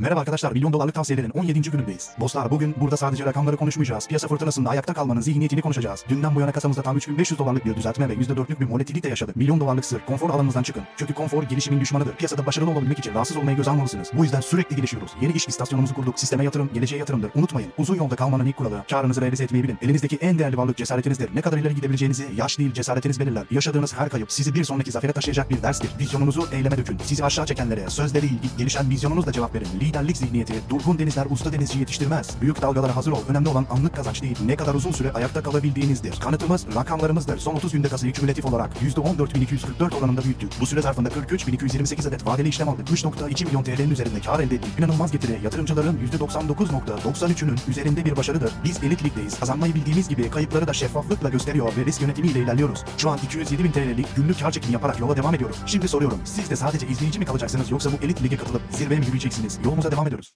Merhaba arkadaşlar, milyon dolarlık tavsiyelerin 17. günündeyiz. Dostlar bugün burada sadece rakamları konuşmayacağız. Piyasa fırtınasında ayakta kalmanın zihniyetini konuşacağız. Dünden bu yana kasamızda tam 3500 dolarlık bir düzeltme ve %4'lük bir volatilite yaşadık. Milyon dolarlık sır, konfor alanınızdan çıkın. Çünkü konfor gelişimin düşmanıdır. Piyasada başarılı olabilmek için rahatsız olmaya göz almalısınız. Bu yüzden sürekli gelişiyoruz. Yeni iş istasyonumuzu kurduk. Sisteme yatırım, geleceğe yatırımdır. Unutmayın, uzun yolda kalmanın ilk kuralı, karınızı realize etmeyi bilin. Elinizdeki en değerli varlık cesaretinizdir. Ne kadar ileri gidebileceğinizi yaş değil cesaretiniz belirler. Yaşadığınız her kayıp sizi bir sonraki zafere taşıyacak bir derstir. Vizyonunuzu eyleme dökün. Sizi aşağı çekenlere, sözleri ilgi, gelişen vizyonunuzla cevap verin. Liderlik zihniyeti, durgun denizler usta denizci yetiştirmez. Büyük dalgalara hazır ol. Önemli olan anlık kazanç değil, ne kadar uzun süre ayakta kalabildiğinizdir. Kanıtımız rakamlarımızdır. Son 30 günde kasayı kümülatif olarak %14.244 oranında büyüttük. Bu süre zarfında 43.228 adet vadeli işlem aldık. 3.2 milyon TL'nin üzerinde kar elde ettik. İnanılmaz getiri yatırımcıların %99.93'ünün üzerinde bir başarıdır. Biz elit ligdeyiz. Kazanmayı bildiğimiz gibi kayıpları da şeffaflıkla gösteriyor ve risk yönetimiyle ilerliyoruz. Şu an 207 bin TL'lik günlük kar çekimi yaparak yola devam ediyoruz. Şimdi soruyorum. Siz de sadece izleyici mi kalacaksınız yoksa bu elit lige katılıp zirveye mi yürüyeceksiniz? Yolumuza devam ediyoruz.